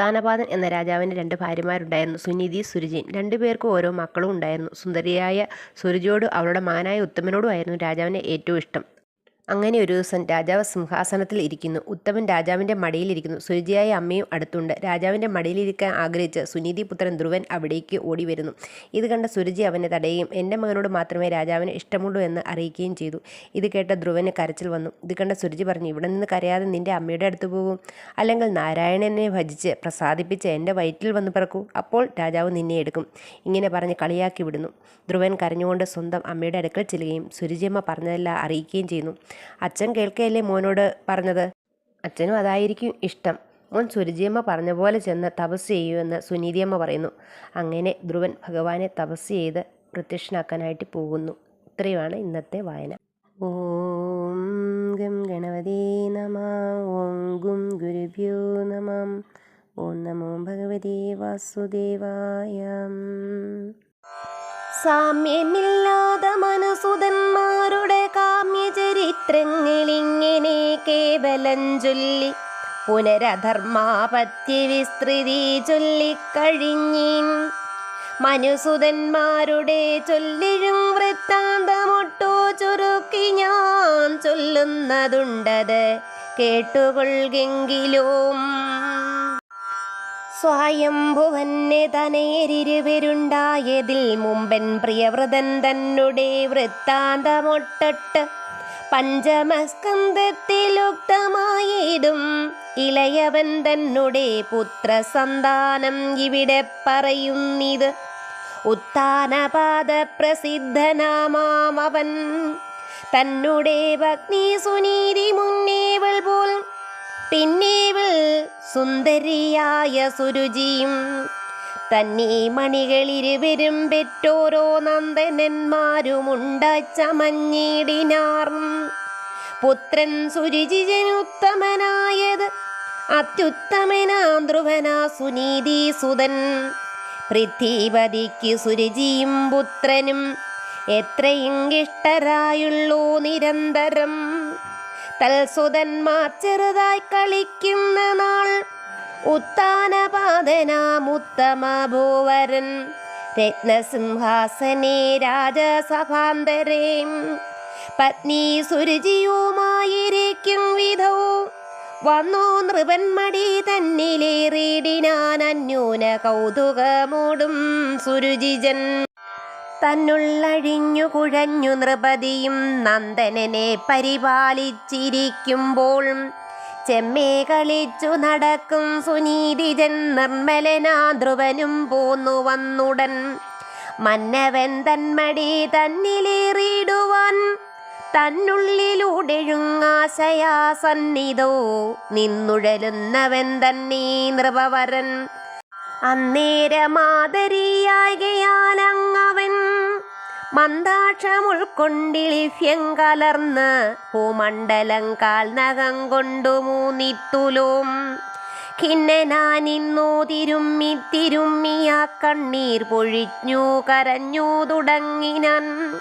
ഉത്താനപാദൻ എന്ന രാജാവിന് രണ്ട് ഭാര്യമാരുണ്ടായിരുന്നു. സുനിധി സുരുചിൻ. രണ്ടുപേർക്കും ഓരോ മക്കളും ഉണ്ടായിരുന്നു. സുന്ദരിയായ സുരുചിയോടും അവളുടെ മകനായ ഉത്തമനോടുമായിരുന്നു രാജാവിന് ഏറ്റവും ഇഷ്ടം. അങ്ങനെ ഒരു ദിവസം രാജാവ് സിംഹാസനത്തിൽ ഇരിക്കുന്നു. ഉത്തമൻ രാജാവിന്റെ മടിയിലിരിക്കുന്നു സുരുചിയായ അമ്മയും അടുത്തുണ്ട്. രാജാവിന്റെ മടിയിലിരിക്കാൻ ആഗ്രഹിച്ച് സുനീതി പുത്രൻ ധ്രുവൻ അവിടേക്ക് ഓടി വരുന്നു ഇത് കണ്ട സുരുചി അവനെ തടയുകയും എന്റെ മകനോട് മാത്രമേ രാജാവിന് ഇഷ്ടമുള്ളൂ എന്ന് അറിയിക്കുകയും ചെയ്തു. ഇത് കേട്ട ധ്രുവന് കരച്ചിൽ വന്നു. ഇത് കണ്ട സുരുചി പറഞ്ഞു ഇവിടെ നിന്ന് കരയാതെ നിന്റെ അമ്മയുടെ അടുത്ത് പോകും. അല്ലെങ്കിൽ നാരായണനെ ഭജിച്ച് പ്രസാദിപ്പിച്ച് എന്റെ വയറ്റിൽ വന്ന് പിറക്കൂ. അപ്പോൾ രാജാവ് നിന്നെ എടുക്കും. ഇങ്ങനെ പറഞ്ഞ് കളിയാക്കി വിടുന്നു. ധ്രുവൻ കരഞ്ഞുകൊണ്ട് സ്വന്തം അമ്മയുടെ അടുക്കൽ ചെല്ലുകയും സുരുചിയമ്മ പറഞ്ഞതെല്ലാം അറിയിക്കുകയും ചെയ്യുന്നു. അച്ഛൻ കേൾക്കുകയല്ലേ മോനോട് പറഞ്ഞത്. അച്ഛനും അതായിരിക്കും ഇഷ്ടം. മോൻ സുരുചിയമ്മ പറഞ്ഞ പോലെ ചെന്ന് തപസ് ചെയ്യുമെന്ന് സുനീതിയമ്മ പറയുന്നു. അങ്ങനെ ധ്രുവൻ ഭഗവാനെ തപസ് ചെയ്ത് പ്രത്യക്ഷനാക്കാനായിട്ട് പോകുന്നു. ഇത്രയുമാണ് ഇന്നത്തെ വായന. ഓം ഗം ഗണപതേ നമ. ഓം ഗും ഗുരുഭ്യോ നമ. ഓം നമോ ഭഗവതേ വാസുദേവായ. സാമ്യമില്ലാതെ മനസുതന്മാരുടെ കാമ്യചരിത്രങ്ങളിങ്ങനെ കേവലം ചൊല്ലി പുനരധർമാപത്യ വിസ്തൃതി ചൊല്ലിക്കഴിഞ്ഞീൻ മനുസുതന്മാരുടെ ചൊല്ലിഴും വൃത്താന്തമൊട്ടോ ചുരുക്കി ഞാൻ ചൊല്ലുന്നതുണ്ടത് കേട്ടുകൊള്ളുകെങ്കിലും സ്വയംഭുവന് തനേരിരുവരുണ്ടായതിൽ മുമ്പൻ പ്രിയവ്രതൻ തന്നുടെ വൃത്താന്തമൊട്ടട്ട് പഞ്ചമസ്കന്ധത്തിലുക്തമായിടും. ഇളയവൻ തന്നെ പുത്രസന്താനം ഇവിടെ പറയുന്നിത്. ഉത്താനപാദ പ്രസിദ്ധനാമാവൻ തന്നെ ഭഗ്നി സുനീതി മുന്നേവൾ പോൽ പിന്നേവൾ സുന്ദരിയായ സുരുചിയും തന്നീ മണികളിരുവരും പെറ്റോരോ നന്ദനന്മാരുമുണ്ട ചമഞ്ഞിടിനാർ പുത്രൻ സുരുചിജനുത്തമനായത് അത്യുത്തമനാ ധ്രുവനാ സുനീതി സുതൻ പൃഥ്വിപതിക്ക് സുരുചിയും പുത്രനും എത്രയും ഇഷ്ടരായുള്ളൂ നിരന്തരം. തൽസുതന്മാർ ചെറുതായി കളിക്കുന്ന നാൾ. ഉത്താനപാതനാമുത്തമ ഭൂവരൻ. രത്നസിംഹാസനെ രാജസഭാന്തരേ. പത്നി സുരുചിയുമായിരിക്കും വിധവും വന്നോ നൃപന്മടി തന്നിലേറിടിനാൻ അന്യൂന കൗതുകമോടും സുരുചിജൻ. തന്നുള്ളഴിഞ്ഞു കുഴഞ്ഞു നൃപതിയും നന്ദനനെ പരിപാലിച്ചിരിക്കുമ്പോൾ ചെമ്മേ കളിച്ചു നടക്കും സുനീതിജൻ നിർമ്മലനാ ധ്രുവനും പോന്നു വന്നുടൻ. മന്നവൻ തന്മടി തന്നിലേറിയിടുവാൻ തന്നുള്ളിലൂടെഴുങ്ങാശയാ സന്നിധോ നിന്നുഴലുന്നവൻ തന്നെ നൃപവരൻ. അന്നേരമാതരിയായകയാലങ്ങവൻ മന്ദാക്ഷം മന്ദാക്ഷമുൾക്കൊണ്ടിളിഫ്യം കലർന്ന് ഭൂമണ്ഡലം കാൽനകം കൊണ്ടു മൂന്നിത്തുലോം. ഖിന്നനാനിന്നു തിരുമ്മി തിരുമ്മിയ കണ്ണീർ പൊഴിഞ്ഞു കരഞ്ഞു തുടങ്ങിനൻ.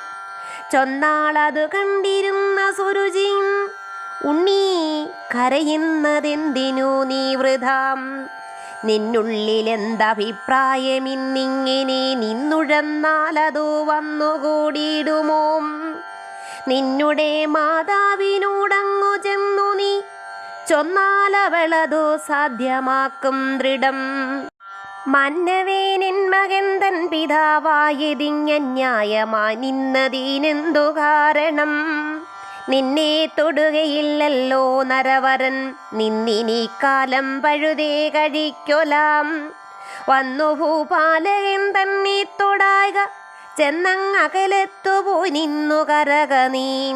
ചൊന്നാളത് കണ്ടിരുന്ന സുരുചിയും ഉണ്ണീ കരയുന്നതെന്തിനു നീ വൃഥാം? നിന്നുള്ളിലെന്തഭിപ്രായമിന്നിങ്ങനെ നിന്നുഴന്നാലതു വന്നുകൂടിയിടുമോ? നിന്നുടെ മാതാവിനോടങ്ങു ചെന്നു നീ ചൊന്നാലവളതു സാധ്യമാക്കും ദൃഢം. മന്നവേനിൻ മകൻ തൻ പിതാവായതിഞ്ഞന്യായമായി നിന്നതീനെന്തു കാരണം? നിന്നെ തൊടുകയില്ലല്ലോ നരവരൻ. നിന്നിനി കാലം പഴുതേ കഴിക്കൊലാം. വന്നു ഭൂപാലകൻ തന്നെ തൊടായക ചെന്നങ്ങകലെത്തുപോ നിന്നു കരക നീ.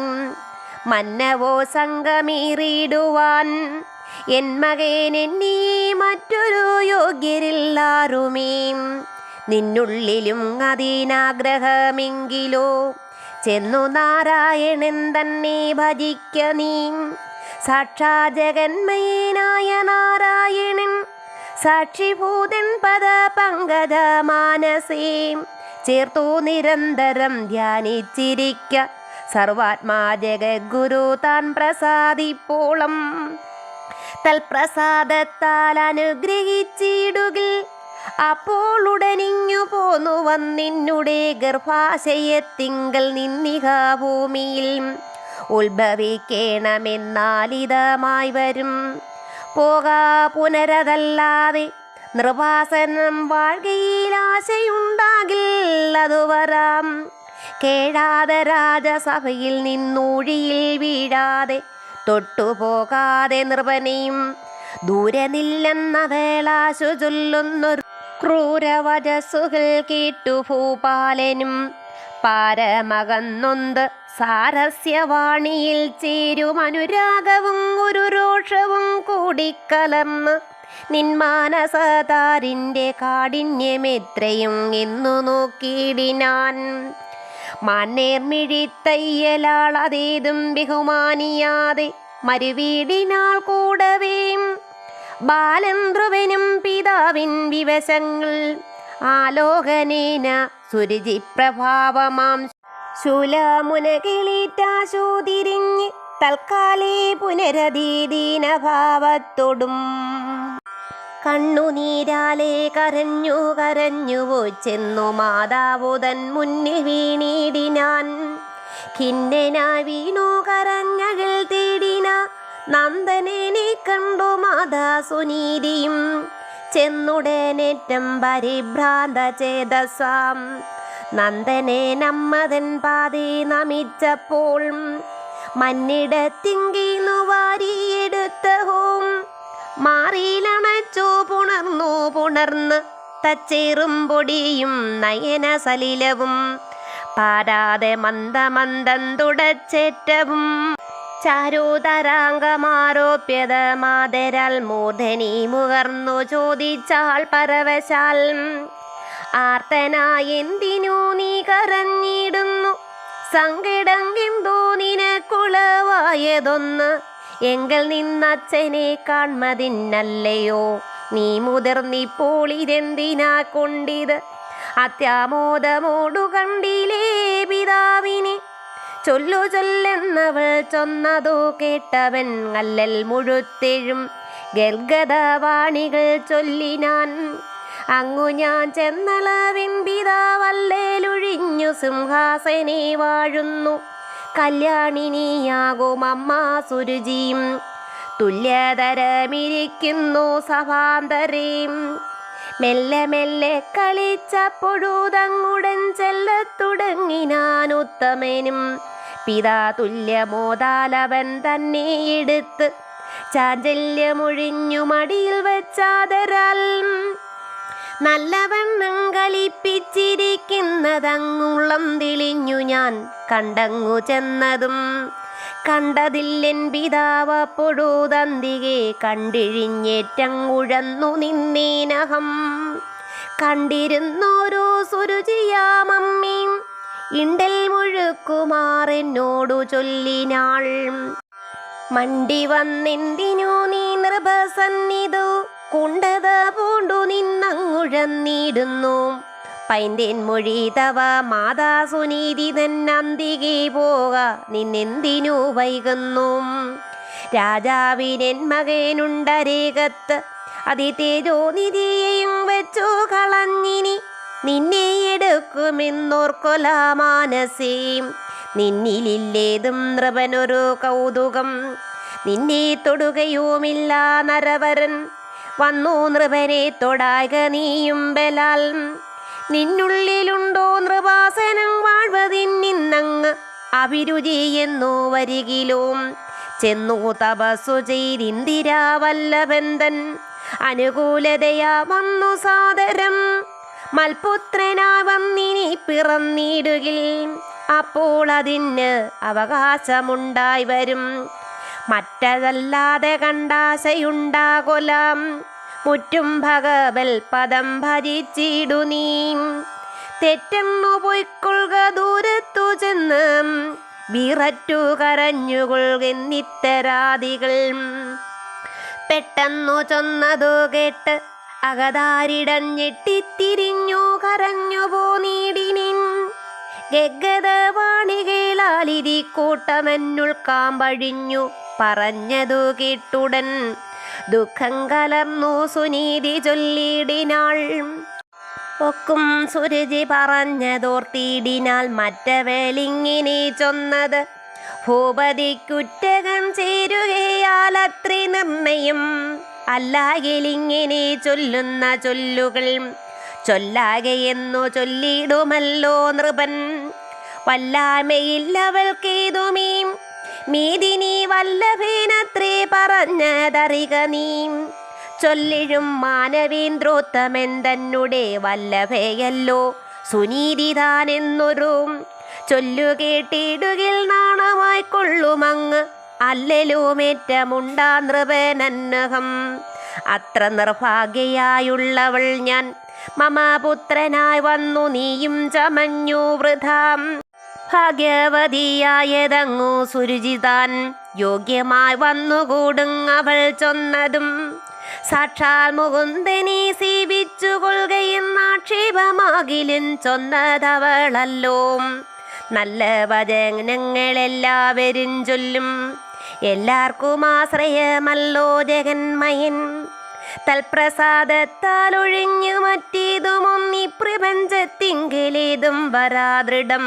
മന്നവോ സംഗമേറിയിടുവാൻ. എൻ മകൻ എന്നീ മറ്റൊരു യോഗ്യരില്ലാറുമേ നിന്നുള്ളിലും അതിനാഗ്രഹമെങ്കിലോ ചെന്നു നാരായണൻ തന്നെ ഭജിക്ക നീ. സാക്ഷാ ജഗന്മയനായ നാരായണൻ സാക്ഷിഭൂതൻ പദ പങ്കജ മാനസേ. ചേർത്തു നിരന്തരം ധ്യാനിച്ചിരിക്ക സർവാത്മാ ജഗദ്ഗുരു താൻ പ്രസാദിപ്പോളം. തൽപ്രസാദത്താൽ അനുഗ്രഹിച്ചിടുകിൽ അപ്പോൾ ഉടനീ വന്നിന്നുടെ ഗർഭാശയത്തിങ്കൽ നിന്നിഹ ഭൂമിയിൽ. ഉത്ഭവിക്കണമെന്നാലിതമായി വരും. പോകാ പുനരതല്ലാതെ നിർവാസനം വാഴ്കയിൽ ആശയുണ്ടാകിൽ അതു വരാം. കേഴാതെ രാജസഭയിൽ നിന്നൂഴിയിൽ വീഴാതെ തൊട്ടുപോകാതെ നിർവനയും ദൂരെ നില്ലെന്ന വേളാശു ചൊല്ലുന്നൊരു ക്രൂരവചസ്സുകൾ കേട്ടു ഭൂപാലനും. പാരമകന്നൊന്ത് സാരസ്യവാണിയിൽ ചേരും അനുരാഗവും ഒരു രോഷവും കൂടിക്കലർന്ന്. നിന്മാനസതാരിന്റെ കാഠിന്യമെത്രയും എന്നു നോക്കിയിടിനാൻ. മാന്നേർമിഴിത്തയ്യലാളതേതും ബഹുമാനിയാതെ മരുവീടിനാൾ കൂടവേം. ബാലൻ പിതാവിൻ വിവശങ്ങൾ. ആലോകനേന സുരുചി പ്രഭാവമാം ശൂലമുനകിളീറ്റാശു തിരിഞ്ഞ് തൽക്കാലേ പുനരധീദീനഭാവത്തോടും കണ്ണുനീരാലെ കരഞ്ഞു കരഞ്ഞു ചെന്നു മാതാവുതൻ മുന്നിൽ വീണിടിനാൻ. ഖിന്നനായി വീണു കരഞ്ഞകൾ തേടിന നന്ദനെ കണ്ടു മാതാ സുനീതിയും ചെന്നുടനേറ്റം പരിഭ്രാന്ത ചേതസാം നന്ദനെ നമ്മതൻ പാതി നമിച്ചപ്പോൾ മന്നിടത്തിങ്കീന്നു വാരിയെടുത്ത ഹോം മാറിയിലണച്ചു പുണർന്നു പുണർന്ന് തച്ചേറും പൊടിയും നയന സലിലവും. പാരാതെ മന്ദമന്ദം തുടച്ചേറ്റവും. ചാരുതരാംഗമാരോപ്യത മാതരാൽ മൂർധനി മുകർന്നു ചോദിച്ചാൾ പരവശാൽ. ആർത്തനായി എന്തിനു നീ കരഞ്ഞിടുന്നു? എന്തോ നിനക്കുളവായതൊന്ന്? എങ്കിൽ നിന്നച്ഛനെ കാൺമതിന്നല്ലയോ? നീ മുതിർന്നിപ്പോൾ ഇതെന്തിനാ കൊണ്ടിത്? അത്യാമോദമോടു കണ്ടിലേ പിതാവിനെ ചൊല്ലു ചൊല്ലെന്നവൾ ചൊന്നതോ കേട്ടവൻ അല്ലൽ മുഴുത്തെഴും. ഗർഗതവാണികൾ ചൊല്ലിനാൻ അങ്ങു ഞാൻ ചെന്നളവിൻ പിതാവല്ലേലൊഴിഞ്ഞു സിംഹാസനെ വാഴുന്നു. കല്യാണിനിയാകും അമ്മ സുരുചിയും. തുല്യതരമിരിക്കുന്നു സഭാന്തരേം. മെല്ലെ മെല്ലെ കളിച്ചപ്പൊഴുതങ്ങുടൻ ചെല്ലത്തുടങ്ങിനാൻ ഉത്തമനും പിതാ തുല്യമോതാലവൻ തന്നെ എടുത്ത് ചാഞ്ചല്യമൊഴിഞ്ഞു മടിയിൽ വെച്ചാതരാൽ നല്ലവണ്ണം കളിപ്പിച്ചിരിക്കുന്നതങ്ങുള്ളം തെളിഞ്ഞു ഞാൻ കണ്ടങ്ങു ചെന്നതും കണ്ടതില്ലെൻ പിതാവ് പൊഴുതന്തികെ കണ്ടിഴിഞ്ഞേറ്റങ്ങുഴന്നു നിന്നേനഹം കണ്ടിരുന്നോരോ സുരുചിയാമമ്മീം ഇണ്ടൽ മുഴുക്കുമാറെന്നോടു ചൊല്ലിനാൾ. മണ്ടി വന്നെന്തിനു നീ നൃപസന്നിധു കുണ്ടത പൂണ്ടു നിന്നങ്ങുഴന്നിടുന്നു. പൈന്തേൻ മൊഴി തവ മാതാ സുനീതി തന്നന്തികെ പോക നിന്നെന്തിനു വൈകുന്നു? രാജാവിനെ മകനുണ്ടരേകത്ത് അതിതേജോ നിധിയെയും വെച്ചു കളഞ്ഞിനി. നിന്നെ എടുക്കുമെന്നോർക്കൊല മാനസേ. നിന്നിലില്ലേതും നൃപനൊരു കൗതുകം. നിന്നെ തൊടുകയുമില്ല നരവരൻ. വന്നു നൃപനെ തൊടാക നീയും ബലാൽ. നിന്നുള്ളിലുണ്ടോ നൃപാസനം? വാഴ്വതിന്നിന്നങ്ങ് അഭിരുചി എന്നു വരികിലും. ചെന്നു തപസ്സു ചെയ്തിന്ദിരാവല്ലഭന്തൻ അനുകൂലതയാ വന്നു സാദരം. മൽപുത്രനാ നിനി പിറന്നിടുകിൽ. അപ്പോൾ അതിന് അവകാശമുണ്ടായി വരും. മറ്റതല്ലാതെ കണ്ടാശയുണ്ടാകൊലാം മുറ്റും ഭഗവൽ പദം ഭജിച്ചിടു നീ. തെറ്റെന്നു പൊയ്ക്കൊള്ളുക ദൂരത്തു ചെന്ന്. വിററ്റു കരഞ്ഞുകൊള്ളുന്നിത്തരാദികൾ പെട്ടെന്നു ചൊന്നതു കേട്ട് അകതാരിടൻ ഞെട്ടിത്തിരിഞ്ഞു നീടിനിൻ. ഗഗതവാണികളാലിരി കൂട്ടമെന്നുൾ കാമ്പഴിഞ്ഞു പറഞ്ഞതു കേട്ടുടൻ. ദുഃഖം കലർന്നു സുനീതി ചൊല്ലിടിനാൾ. ഒക്കും സുരുചി പറഞ്ഞതോർത്തിയിടിനാൽ മറ്റവേലിങ്ങിനെ ചൊന്നത്. ഭൂപതിക്കുറ്റകം ചേരുകയാൽ അത്രി നിർണയം അല്ലാകിലിങ്ങനെ ചൊല്ലുന്ന ചൊല്ലുകൾ. ചൊല്ലാകെയെന്നു ചൊല്ലിടുമല്ലോ നൃപൻ. വല്ലായ്മയില്ലവൾക്കേതുമീ മീതിനി വല്ലഭേനത്രേ പറഞ്ഞതറിക നീ. ചൊല്ലിഴും മാനവേന്ദ്രോത്തമെന്തന്നുടെ വല്ലഭയല്ലോ. സുനീതി താനെന്നൊരു ചൊല്ലുകേട്ടിടുകിൽ നാണമായി കൊള്ളുമങ്ങ് അല്ലലുമേറ്റമുണ്ടാ നൃപനന്നഹം. അത്ര നിർഭാഗ്യയായുള്ളവൾ ഞാൻ മമ പുത്രനായി വന്നു നീയും ചമഞ്ഞു വൃഥാം. ഭാഗ്യവതിയായതങ്ങു സുരുചിതാൻ യോഗ്യമായി വന്നുകൂടുങ്ങവൾ ചൊന്നതും. സാക്ഷാൽ മുകുന്ദനെ സേവിച്ചു ആക്ഷേപമാകിലും ചൊന്നതവളല്ലോ. നല്ല വചനങ്ങളെല്ലാവരും ചൊല്ലും. എല്ലാവർക്കും ആശ്രയമല്ലോ ജഗന്മയൻ. തൽപ്രസാദത്താൽ ഒഴിഞ്ഞു മറ്റേതുമൊന്നി പ്രപഞ്ചത്തിങ്കിലേതും വരാദൃഢം.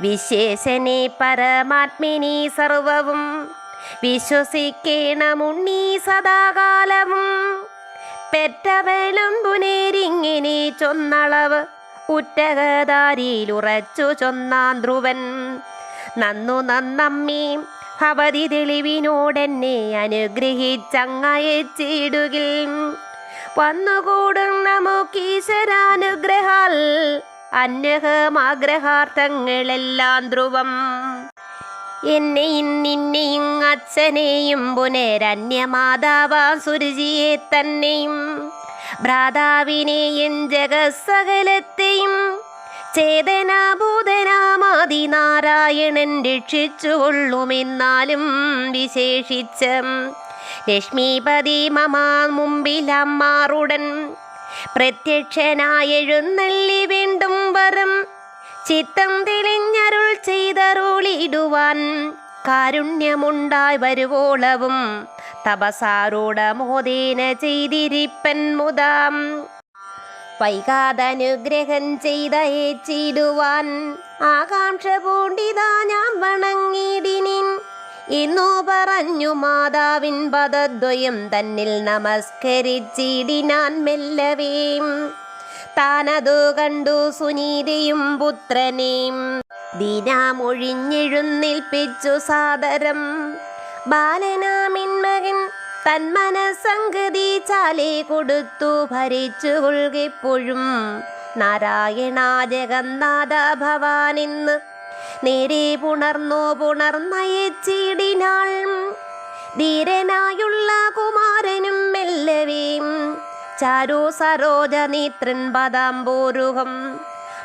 വിശേഷനെ പരമാത്മിനി സർവവും വിശ്വസിക്കേണമുണ്ണി സദാകാലവും. പെറ്റവളും പുനേരിങ്ങിനെ ചൊന്നളവ് ഉറ്റകതാരിയിലുറച്ചു ചൊന്നാൻ ധ്രുവൻ. നന്നു നന്നമ്മേ ഭവതി തെളിവിനോടെന്നെ അനുഗ്രഹിച്ചങ്ങയച്ചിടുകിൽ. വന്നുകൂടും നമുക്കീശ്വരാനുഗ്രഹാൽ അന്യഹമാഗ്രഹാർത്ഥങ്ങളെല്ലാം ധ്രുവം. എന്നെയും നിന്നെയും അച്ഛനെയും പുനരന്യമാതാവാം സുരുചിയെ തന്നെയും ഭ്രാതാവിനെയും ജഗസകലത്തെയും ചേതനാഭൂതനാമാതിനാരായണൻ രക്ഷിച്ചുകൊള്ളുമെന്നാലും വിശേഷിച്ച ലക്ഷ്മീപതി മമാ മുമ്പിലമ്മാറുടൻ പ്രത്യക്ഷനായെഴുന്നള്ളി വീണ്ടും വരും ചിത്തം തെളിഞ്ഞരുൾ ചെയ്തരുളിടുവാൻ കാരുണ്യമുണ്ടായി വരുവോളവും തപസാരൂഢമോദേന ചെയ്തിരിപ്പൻ മുതാം. വൈകാതനുഗ്രഹം ചെയ്തയച്ചിടുവാൻ ആകാംക്ഷ പൂണ്ടിതാ ഞാൻ വണങ്ങിടിനിൻ ഇന്നു പറഞ്ഞു മാതാവിൻ പദദ്വയം തന്നിൽ നമസ്കരിച്ചിടിനാൻ മെല്ലവേം. താനതു കണ്ടു സുനീതയും പുത്രനെയും ദിനാമൊഴിഞ്ഞെഴുന്നേൽപ്പിച്ചു സാദരം. ബാലനാമിന്മകൻ തന്മനസംഗതി ചാലി കൊടുത്തു ഭരിച്ചു കൊള്ളിപ്പോഴും. നാരായണ ജഗന്നാഥ ഭവാനിന്ന് നേരെ പുണർന്നു പുണർന്നയച്ചിടിനാൾ. ധീരനായുള്ള കുമാരനും മെല്ലവീം ചാരോ സരോജ നേത്രൻ പദാംബോരുഹം.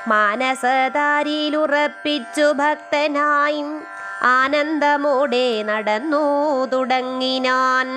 മാനസതാരിയിലുറപ്പിച്ചു ഭക്തനായി ആനന്ദമോടെ നടന്നു തുടങ്ങിനാൻ.